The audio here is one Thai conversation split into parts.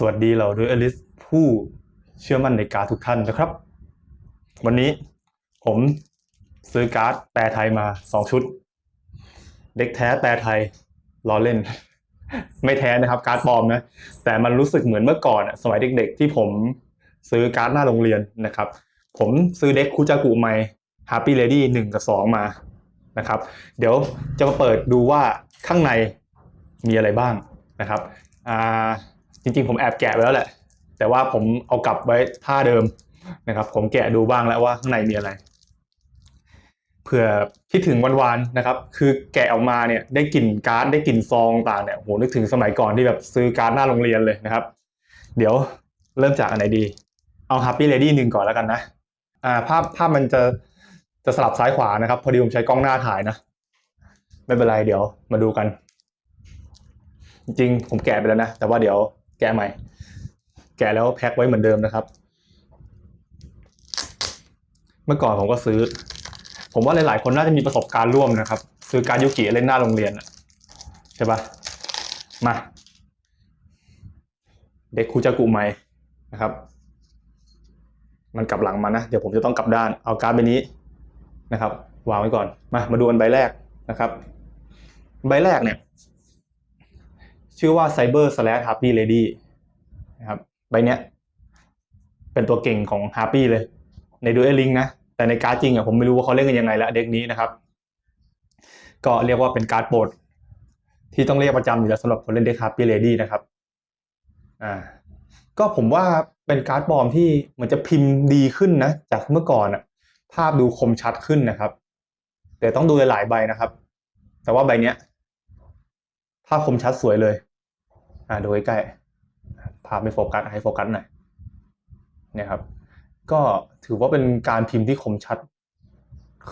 สวัสดีเราด้วยอลิสผู้เชื่อมั่นในการทุกท่านนะครับ วันนี้ผมซื้อการ์ดแปลไทยมาสองชุด เด็กแท้แปลไทยล้อเล่น ไม่แท้นะครับการ์ดปลอมนะ แต่มันรู้สึกเหมือนเมื่อก่อนสมัยเด็กๆ ที่ผมซื้อการ์ดหน้าโรงเรียนนะครับ ผมซื้อเด็กคูจากุไม Happy Lady หนึ่งกับสองมานะครับ เดี๋ยวจะมาเปิดดูว่าข้างในมีอะไรบ้างนะครับอ่า จริงๆ ผมแอบแกะไว้แล้วแหละ แต่ว่าผมเอากลับไว้ท่าเดิมนะครับ ผมแกะดูบ้างแล้วว่าข้างในมีอะไรเผื่อคิดถึงวันวานๆนะครับ คือแกะออกมาเนี่ยได้กลิ่นการ์ดได้กลิ่นซองต่างเนี่ยโหนึกถึงสมัยก่อนที่แบบซื้อการ์ดหน้าโรงเรียนเลยนะครับ เดี๋ยวเริ่มจากอันไหนดี เอา Happy Lady หนึ่งก่อนแล้วกันนะอ่าภาพภาพมันจะจะสลับซ้ายขวานะครับ พอดีผมใช้กล้องหน้าถ่ายนะ ไม่เป็นไรเดี๋ยวมาดูกัน จริงๆผมแกะไปแล้วนะ แต่ว่าเดี๋ยว แกะใหม่ แกะแล้วแพ็คไว้เหมือนเดิมนะครับ เมื่อก่อนผมก็ซื้อ ผมว่าหลาย ๆ คนน่าจะมีประสบการณ์ร่วมนะครับ ซื้อการยุกิเล่นหน้าโรงเรียนอะใช่ปะมา เด็กคูจากุไมนะครับ มันกลับหลังมานะ เดี๋ยวผมจะต้องกลับด้าน เอาการ์ดใบนี้นะครับ วางไว้ก่อน มา มาดูกันใบแรกนะครับ ใบแรกเนี่ย ชื่อว่า Cyber Slash Happy Lady นะครับใบเนี้ย เป็นตัวเก่งของ Happy เลย ใน Duel Link นะ แต่ในการ์ดจริงอะผมไม่รู้ว่าเขาเล่นกันยังไงละเด็กนี้นะครับ ก็เรียกว่าเป็นการ์ดโปรดที่ต้องเรียกประจำอยู่แล้วสำหรับคนเล่นเด็ก Happy Lady นะครับอ่าก็ผมว่าเป็นการ์ดปลอมที่เหมือนจะพิมพ์ดีขึ้นนะ จากเมื่อก่อนอะภาพดูคมชัดขึ้นนะครับ แต่ต้องดูหลายใบนะครับ แต่ว่าใบเนี้ยภาพคมชัดสวยเลย อ่าดูใกล้ๆภาไม่โฟกัสให้โฟกัสหน่อยเนี่ยครับ ก็ถือว่าเป็นการพิมพ์ที่คมชัด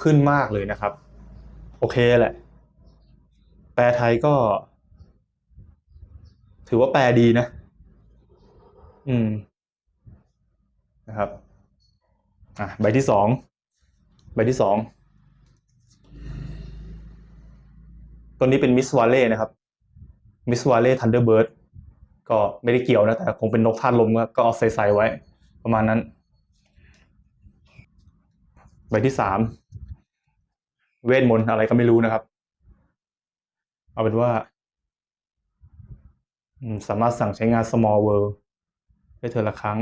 ขึ้นมากเลยนะครับ โอเคแหละ แปลไทยก็ ถือว่าแปลดีนะ อืมนะครับอะใบที่สองใบที่สองตัวนี้เป็นมิสวาเล่นะครับมิสวาเล่ทันเดอร์เบิร์ด ก็ไม่ได้เกี่ยวนะแต่คงเป็นนกธาตุลมก็เอาใส่ๆไว้ ประมาณนั้น ใบที่สามเวทมนต์อะไรก็ไม่รู้นะครับ เอาเป็นว่า สามารถสั่งใช้งาน small world ได้เธอละครั้ง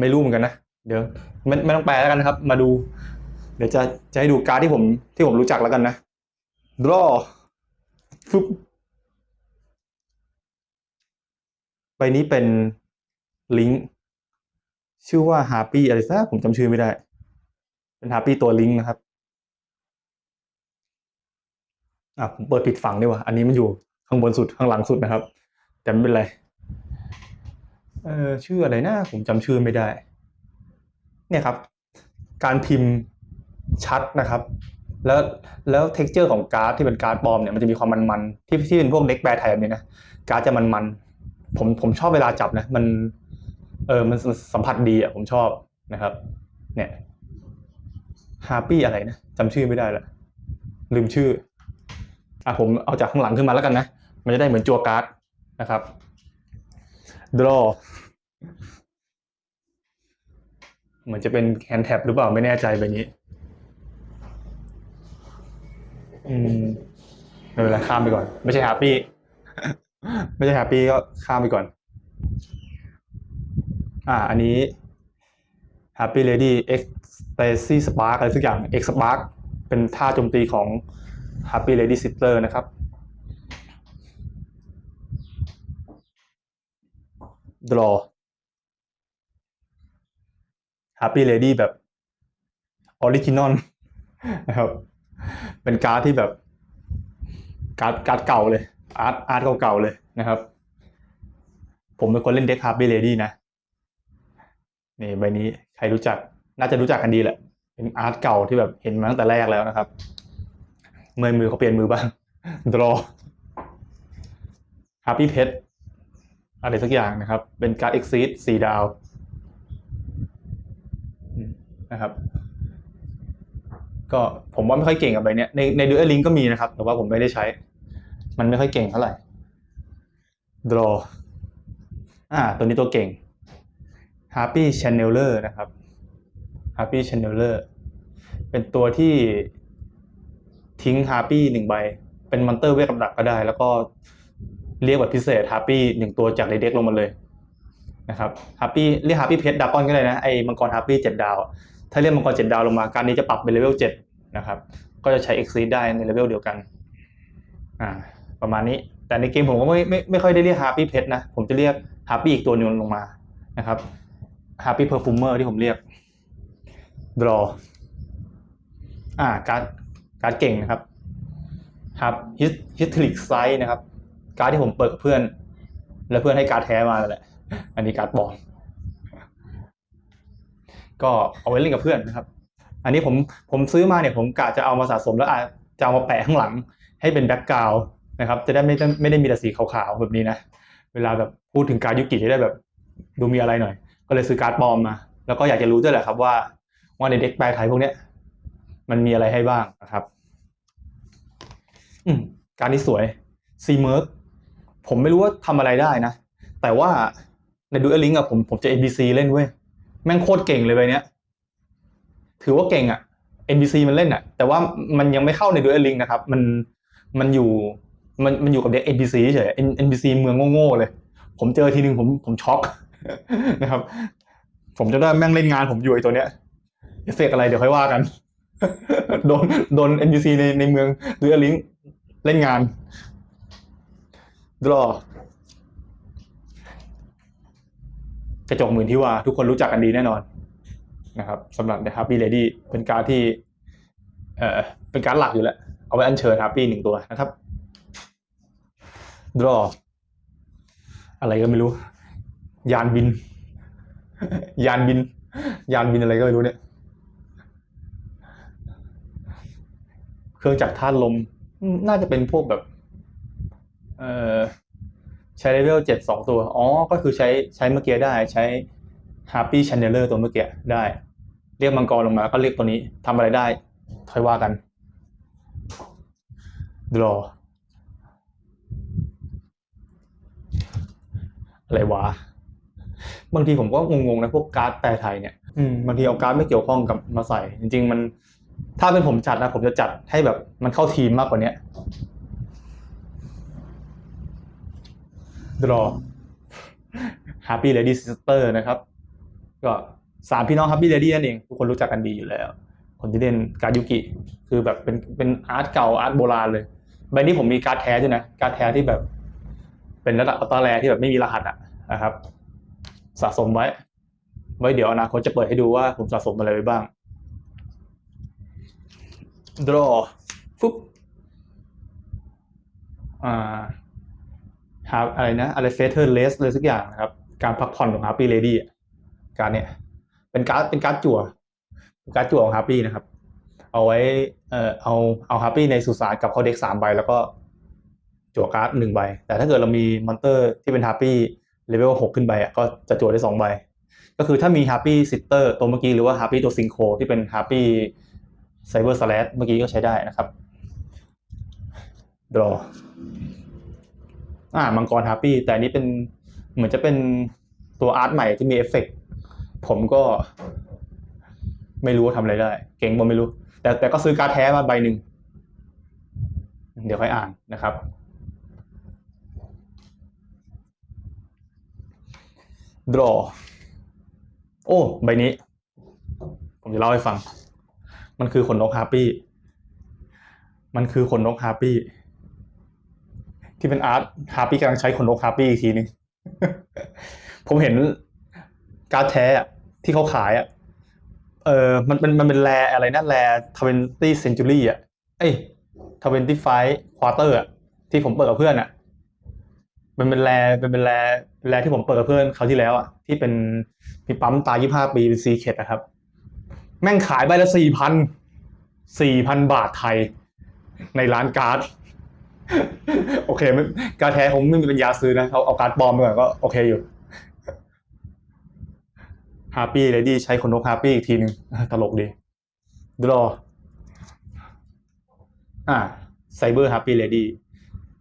ไม่รู้เหมือนกันนะ เดี๋ยวไม่ไม่ต้องแปลแล้วกันนะครับ มาดู เดี๋ยวจะจะให้ดูการ์ดที่ผมที่ผมรู้จักแล้วกันนะ draw ฟึบใบนี้เป็นลิงก์ชื่อว่า happy อะไรสักผมจำชื่อไม่ได้ เป็น happy ตัวลิงก์นะครับอะผมเปิดผิดฝั่งดีกว่า อันนี้มันอยู่ข้างบนสุดข้างหลังสุดนะครับ แต่ไม่เป็นไร เออชื่ออะไรนะผมจำชื่อไม่ได้ เนี่ยครับ การพิมพ์ชัดนะครับ แล้วแล้วเท็กเจอร์ของการ์ดที่เป็นการ์ดปลอมเนี่ยมันจะมีความมันๆที่ที่เป็นพวกเด็กแปรไทยแบบนี้นะการ์ดจะมันๆผมผมชอบเวลาจับนะมันเออมันสัมผัสดีอะผมชอบนะครับ เนี่ยฮาปี้อะไรนะจำชื่อไม่ได้ละลืมชื่ออะผมเอาจากข้างหลังขึ้นมาแล้วกันนะ มันจะได้เหมือนจัวการ์ดนะครับ draw เหมือนจะเป็นแฮนด์แท็บหรือเปล่าไม่แน่ใจแบบนี้ อืมไม่เป็นไรข้ามไปก่อน ไม่ใช่แฮปปี้ ไม่ใช่แฮปปี้ก็ข้ามไปก่อน อ่า อันนี้ Happy Lady Ecstasy Spark อะไรสักอย่าง X Spark เป็นท่าโจมตีของ Happy Lady Sister นะครับ draw Happy Lady แบบออริจินอลนะครับ เป็นการ์ดที่แบบ การ์ดการ์ดเก่าเลยอาร์ตอาร์ตเก่าๆเลยนะครับ ผมเป็นคนเล่นเด็ก Happy Lady นะนี่ใบนี้ใครรู้จัก น่าจะรู้จักกันดีแหละ เป็นอาร์ตเก่าที่แบบเห็นมาตั้งแต่แรกแล้วนะครับ เมื่อยมือเขาเปลี่ยนมือบ้าง draw Happy Pet อะไรสักอย่างนะครับ เป็นการ์ด Exceed สี่ดาวนะครับ ก็ผมว่าไม่ค่อยเก่งกับใบเนี้ยในในดูเอลิงก็มีนะครับ แต่ว่าผมไม่ได้ใช้ มันไม่ค่อยเก่งเท่าไหร่ draw อ่า ตัวนี้ตัวเก่ง Happy Channeler นะครับ Happy Channeler เป็นตัวที่ทิ้ง Happy หนึ่งใบ เป็นมอนเตอร์เวทกับดักก็ได้ แล้วก็เรียกแบบพิเศษ Happy หนึ่งตัวจากในเด็กลงมาเลยนะครับ Happy เรียก Happy เพชรดากอนก็ได้นะ ไอ้มังกร Happy เจ็ดดาว ถ้าเรียกมังกรเจ็ดดาวลงมาการนี้จะปรับเป็นเลเวลเจ็ดนะครับ ก็จะใช้ Exceed ได้ในเลเวลเดียวกัน อ่า ประมาณนี้ แต่ในเกมผมก็ไม่ไม่ไม่ค่อยได้เรียก Happy เพชรนะ ผมจะเรียก Happy อีกตัวหนึงลงมานะครับ Happy Perfumer ที่ผมเรียก Draw อ่า การ์ดการ์ดเก่งนะครับครับ Historic Size นะครับ การ์ดที่ผมเปิดกับเพื่อน แล้วเพื่อนให้การ์ดแท้มาแหละ อันนี้การ์ดปลอม ก็เอาไว้เล่นกับเพื่อนนะครับ อันนี้ผมผมซื้อมาเนี่ยผมกะจะเอามาสะสมแล้วอาจจะเอามาแปะข้างหลัง ให้เป็นแบ็กกราวนะครับ จะได้ไม่ต้ไม่ได้มีแต่สีขาวๆแบบนี้นะ เวลาแบบพูดถึงการยุกิจะได้แบบดูมีอะไรหน่อย ก็เลยซื้อการ์ดปลอมมา แล้วก็อยากจะรู้ด้วยแหละครับว่าว่าในเด็กแปลไทยพวกเนี้ยมันมีอะไรให้บ้างนะครับ อืมการนี้สวยซีเมิร์กผมไม่รู้ว่าทำอะไรได้นะ แต่ว่าในดูเอลิงอะผมผมจะ NBC เล่นเว้ย แม่งโคตรเก่งเลยใบเนี้ย ถือว่าเก่งอะ NBC มันเล่นอะแต่ว่ามันยังไม่เข้าในดูเอลิงนะครับ มันมันอยู่มันมันอยู่กับเด็ก NBC เฉย N- NBC เมืองโง่ๆเลย ผมเจอทีนึงผมผมช็อกนะครับ ผมจะได้แม่งเล่นงานผมอยู่ไอตัวเนี้ยเอฟเฟกอะไรเดี๋ยวค่อยว่ากัน โดนโดน NBC ในในเมืองดูเอลิงเล่นงาน draw กระจกหมื่นที่ว่าทุกคนรู้จักกันดีแน่นอนนะครับสำหรับ The Happy Lady เป็นการที่เอ่อเป็นการหลักอยู่แล้ว เอาไว้อัญเชิญ Happy หนึ่งตัวนะครับ draw อะไรก็ไม่รู้ ยานบิน ยานบิน ยานบินอะไรก็ไม่รู้เนี่ย เครื่องจักรธาตุลมอืมน่าจะเป็นพวกแบบ เอ่อ ใช้เลเวลเจ็ดสองตัว อ๋อ ก็คือใช้ใช้เมื่อกี้ได้ใช้ Happy Channeler ตัวเมื่อกี้ได้ เรียกมังกรลงมาก็เรียกตัวนี้ทำอะไรได้ค่อยว่ากัน draw อะไรวะ บางทีผมก็งงๆนะพวกการ์ดแปลไทยเนี่ยอืมบางทีเอาการ์ดไม่เกี่ยวข้องกับมาใส่ จริง ๆ มัน ถ้าเป็นผมจัดนะผมจะจัดให้แบบมันเข้าทีมมากกว่าเนี้ย draw Happy Lady Sister นะครับ ก็สามพี่น้อง Happy Lady นั่นเอง ทุกคนรู้จักกันดีอยู่แล้ว คนที่เล่นการดยุกิ คือแบบเป็นเป็นอาร์ตเก่าอาร์ตโบราณเลยใบนี้ผมมีการ์ดแท้ด้วยนะ การ์ดแท้ที่แบบ เป็นระดับอัลตราแรที่แบบไม่มีรหัสอะนะครับ สะสมไว้ ไว้เดี๋ยวอนาคตจะเปิดให้ดูว่าผมสะสมอะไรไว้บ้าง draw ฟุ๊บอ่า หาอะไรนะอะไรเฟเธอร์เลสเลยสักอย่างนะครับ การพักผ่อนของ Happy Lady อะการเนี้ยเป็นการ์ดเป็นการ์ดจั่วการ์ดจั่วของ Happy นะครับ เอาไว้เอ่อเอาเอา Happy ในสุสานกับเข้าเด็กสามใบแล้วก็จั่วการ์ดหนึ่งใบ แต่ถ้าเกิดเรามีมอนเตอร์ที่เป็น Happy เลเวลหกขึ้นไปอะก็จะจั่วได้สองใบ ก็คือถ้ามี Happy Sitter ตัวเมื่อกี้หรือว่า Happy ตัวซิงโคที่เป็น Happy Cyber Slash เมื่อกี้ก็ใช้ได้นะครับ draw อ่ามังกรฮาปี้แต่อันนี้เป็นเหมือนจะเป็นตัวอาร์ตใหม่ที่มีเอฟเฟกต์ผมก็ไม่รู้ว่าทำอะไรได้ เก่งบ่ไม่รู้ แต่แต่ก็ซื้อการ์ดแท้มาใบหนึ่ง เดี๋ยวค่อยอ่านนะครับ draw โอ้ ใบนี้ ผมจะเล่าให้ฟัง มันคือขนนกฮาปี้ มันคือขนนกฮาปี้ ที่เป็นอาร์ตฮาร์ปี้กำลังใช้ขนนกฮาร์ปี้อีกทีนึง ผมเห็นการ์ดแท้อะที่เขาขายอะ เออมันเป็นมันเป็นแรอะไรนะแรทเวนตี้เซนจูรี่อะ เอ้ยทเวนตี้ไฟควอเตอร์อะ ที่ผมเปิดกับเพื่อนอะ มันเป็นแรเป็นเป็นแรแรที่ผมเปิดกับเพื่อนเขาที่แล้วอะ ที่เป็นมีปั๊มตายยี่ห้าปีเป็นซีเคดนะครับ แม่งขายใบละสี่พันสี่พันบาทไทยในร้านการ์ด โอเคไม่การแท้ผมไม่มีปัญญาซื้อนะเขาเอาการ์ดปลอมมาก่อนก็โอเคอยู่ฮาร์ปี้เลดี้ใช้ขนนกฮาร์ปี้อีกทีหนึ่งตลกดีดรออ่าไซเบอร์ฮาร์ปี้เลดี้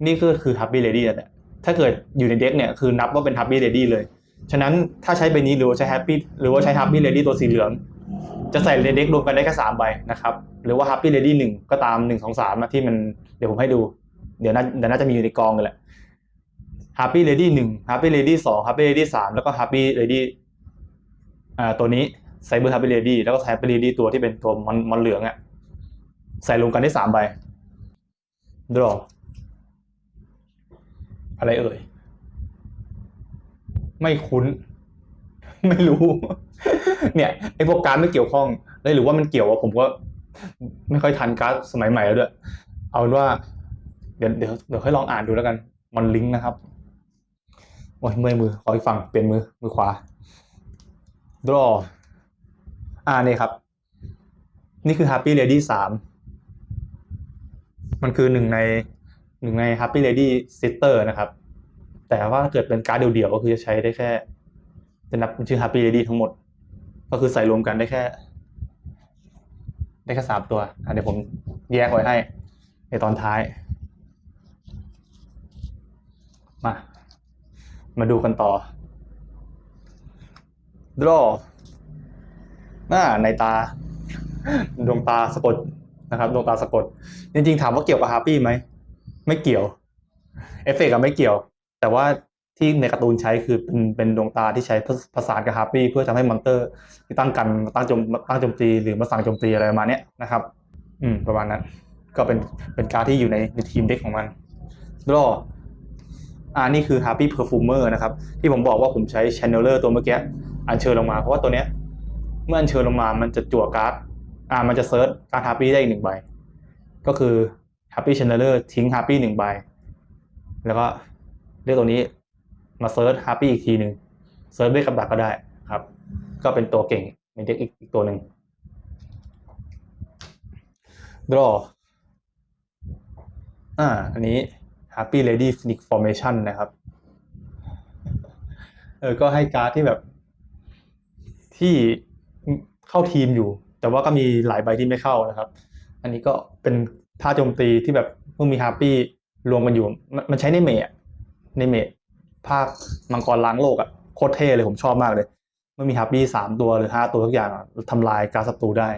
นี่ก็คือฮาร์ปี้เลดี้แหละถ้าเกิดอยู่ในเด็กเนี่ยคือนับว่าเป็น Happy Lady เลย ฉะนั้นถ้าใช้ใบนี้หรือว่าใช้ Happy หรือว่าใช้ Happy Lady ตัวสีเหลือง จะใส่ในเด็กรวมกันได้แค่สามใบนะครับ หรือว่า Happy Lady หนึ่งก็ตามหนึ่งสองสามนะที่มันเดี๋ยวผมให้ดู เดี๋ยวน่าเดี๋ยวน่าจะมีอยู่ในกองกันแหละ Happy Lady หนึ่ง Happy Lady สอง Happy Lady สามแล้วก็ Happy Lady อ่าตัวนี้ Cyber Happy Lady แล้วก็ Happy Lady ตัวที่เป็นตัวมอนมอนเหลืองอะใส่รวมกันได้สามใบ draw อะไรเอ่ย ไม่คุ้น ไม่รู้ เนี่ยไอ้พวกการไม่เกี่ยวข้องเลยหรือว่ามันเกี่ยวว่าผมก็ไม่ค่อยทันการ์ดสมัยใหม่แล้วด้วย เอาว่า เดี๋ยวเดี๋ยวเดี๋ยวค่อยลองอ่านดูแล้วกัน มันลิงก์นะครับโอ้ยเมื่อยมือขออีกฝั่งเปลี่ยนมือมือขวา draw อ่านี่ครับ นี่คือ Happy Lady สามมันคือหนึ่งในหนึ่งใน Happy Lady Sister นะครับ แต่ว่าถ้าเกิดเป็นการ์ดเดี่ยวๆก็คือจะใช้ได้แค่จะนับเป็นชื่อ Happy Lady ทั้งหมด ก็คือใส่รวมกันได้แค่ ได้แค่สามตัวอะเดี๋ยวผมแยกไว้ให้ในตอนท้าย มา มาดูกันต่อ draw หน้าในตา ดวงตาสะกดนะครับดวงตาสะกด จริงๆ ถามว่าเกี่ยวกับฮาร์ปี้ไหม ไม่เกี่ยว เอฟเฟกต์ไม่เกี่ยว แต่ว่าที่ในการ์ตูนใช้คือเป็นเป็นดวงตาที่ใช้ผสานกับฮาร์ปี้เพื่อทำให้มอนเตอร์ที่ตั้งกันตั้งโจมตั้งโจมตีหรือมาสั่งโจมตีอะไรประมาณนี้นะครับ อืมประมาณนั้น ก็เป็นเป็นการที่อยู่ในในทีมเด็กของมันรอ อ่านี่คือ Happy Perfumer นะครับ ที่ผมบอกว่าผมใช้ Channeler ตัวเมื่อกี้อัญเชิญลงมา เพราะว่าตัวเนี้ยเมื่ออัญเชิญลงมามันจะจั่วการ์ดอ่ามันจะเซิร์ชการ์ด Happy ได้อีกหนึ่งใบ ก็คือ Happy Channeler ทิ้ง Happy หนึ่งใบ แล้วก็เรียกตัวนี้มาเซิร์ช Happy อีกทีหนึ่งเซิร์ชด้วยกับดักก็ได้ครับ ก็เป็นตัวเก่งในเด็กอีกอีกตัวหนึ่ง draw อ่า อันนี้ Happy Lady Phoenix Formation นะครับ เออ ก็ให้การ์ดที่แบบ ที่เข้าทีมอยู่ แต่ว่าก็มีหลายใบที่ไม่เข้านะครับ อันนี้ก็เป็นท่าโจมตีที่แบบเพิ่งมีฮาปี้รวมกันอยู่ มันใช้ในเมะในเมะภาคมังกรล้างโลกอะโคตรเท่เลยผมชอบมากเลยเมื่อมีฮาปี้สามตัวหรือห้าตัวทุกอย่างทำลายการศัตรูได้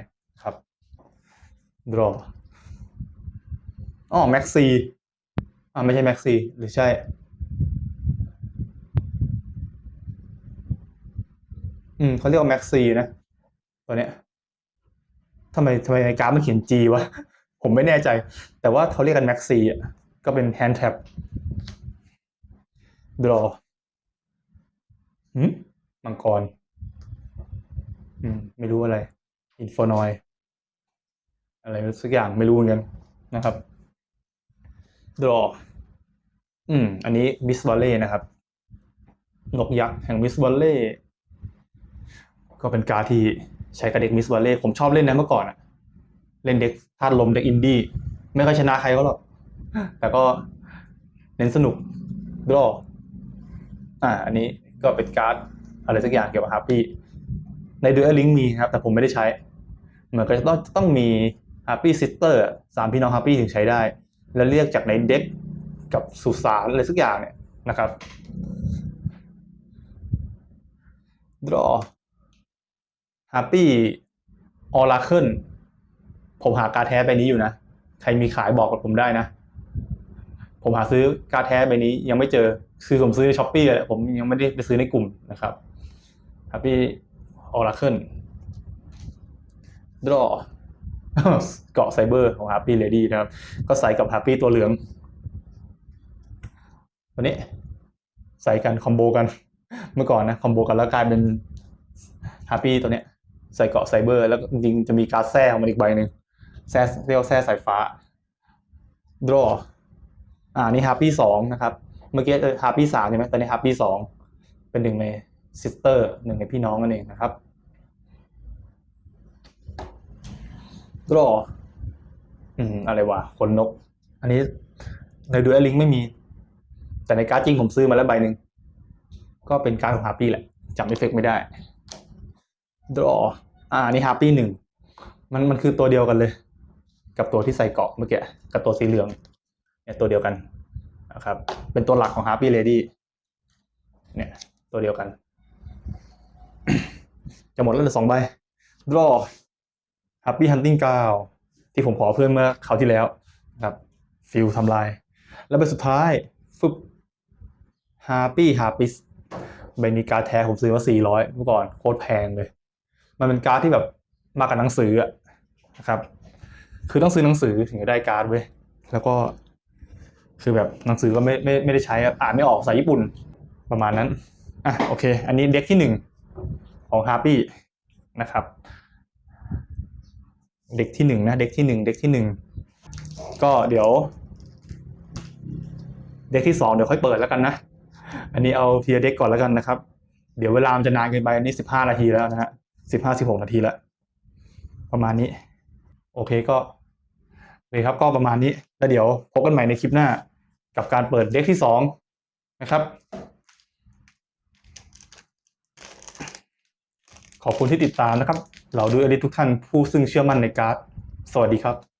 ครับ draw อ๋อแม็กซี อ่าไม่ใช่แม็กซีหรือใช่ อืมเขาเรียกว่าแม็กซีนะ ตัวเนี้ยทำไมทำไมในการมันเขียน G วะ ผมไม่แน่ใจ แต่ว่าเขาเรียกกันแม็กซีอะ ก็เป็นแฮนด์แท็บ draw หืมมังกร อืม ไม่รู้อะไร อินโฟนอย อะไรสักอย่างไม่รู้เหมือนกันนะครับ draw อืม อันนี้มิสวอลเล่นะครับ นกยักษ์แห่งมิสวอลเล่ก็เป็นการดที่ใช้กับเด็กมิสวอลเล่ผมชอบเล่นนะเมื่อก่อนอะเล่นเด็กธาตุลมเด็กอินดี้ไม่ค่อยชนะใครเขาหรอก แต่ก็เน้นสนุกดรออ่า อันนี้ก็เป็นการ์ดอะไรสักอย่างเกี่ยวกับฮาร์ปี้ในดูเอลิงมีครับ แต่ผมไม่ได้ใช้ เหมือนก็จะต้องต้องมีฮาร์ปี้ซิสเตอร์สามพี่น้องฮาร์ปี้ถึงใช้ได้ แล้วเรียกจากในเด็กกับสุสานอะไรสักอย่างเนี่ยนะครับ draw Happy Oracle ผมหาการแท้ใบนี้อยู่นะ ใครมีขายบอกกับผมได้นะ ผมหาซื้อการแท้ใบนี้ยังไม่เจอซื้อผมซื้อในช้อปปี้เลยผมยังไม่ได้ไปซื้อในกลุ่มนะครับ Happy Oracle Draw เกาะไซเบอร์ของ Happy Lady นะครับ ก็ใส่กับ Happy ตัวเหลือง ตัวนี้ใส่กันคอมโบกัน เมื่อก่อนนะคอมโบกันแล้วกลายเป็นฮาร์ปี้ตัวเนี้ยใส่เกาะไซเบอร์ แล้วจริงจะมีการแท้ของมันอีกใบหนึ่งแท้เรียกว่าแท้สายฟ้า draw อ่านี่ฮาร์ปี้สองนะครับ เมื่อกี้ฮาร์ปี้สามใช่ไหมตอนนี้ฮาร์ปี้สองเป็นหนึ่งในซิสเตอร์หนึ่งในพี่น้องนั่นเองนะครับ draw อืม อะไรวะขนนก อันนี้ในดูเอลิงไม่มี แต่ในการ์ดจริงผมซื้อมาแล้วใบหนึ่ง ก็เป็นการ์ดของฮาร์ปี้แหละจำเอฟเฟกไม่ได้ draw อ่าอันนี่ฮาร์ปี้หนึ่ง มันมันคือตัวเดียวกันเลย กับตัวที่ใส่เกาะเมื่อกี้ กับตัวสีเหลือง เนี่ยตัวเดียวกันนะครับ เป็นตัวหลักของ Happy Lady เนี่ย ตัวเดียวกัน จะหมดแล้วเหลือสองใบ draw Happy Hunting 9ที่ผมขอเพื่อนเมื่อคราวที่แล้วนะครับฟิลทำลาย แล้วใบสุดท้ายฟึบ Happy Harpist ใบนี้การ์ดแท้ผมซื้อมา400 เมื่อก่อนโคตรแพงเลย มันเป็นการ์ดที่แบบมากับหนังสืออะนะครับ คือต้องซื้อหนังสือถึงจะได้การ์ดเว้ยแล้วก็คือแบบหนังสือก็ไม่ไม่ไม่ได้ใช้อ่านไม่ออกภาษาญี่ปุ่นประมาณนั้นอะโอเค อันนี้เด็กที่หนึ่งของ Happy นะครับ เด็กที่หนึ่งนะเด็กที่หนึ่งเด็กที่หนึ่งก็เดี๋ยว เด็กที่สองเดี๋ยวค่อยเปิดแล้วกันนะ อันนี้เอาเทียเด็กก่อนแล้วกันนะครับ เดี๋ยวเวลามันจะนานเกินไปอันนี้สิบห้านาทีแล้วนะฮะสิบห้าสิบหกนาทีแล้วประมาณนี้ โอเคก็โอเคครับก็ประมาณนี้แล้วเดี๋ยวพบกันใหม่ในคลิปหน้า กับการเปิดเด็กที่สองนะครับขอบคุณที่ติดตามนะครับ เราด้วยอริทุกท่านผู้ซึ่งเชื่อมั่นในการ์ด สวัสดีครับ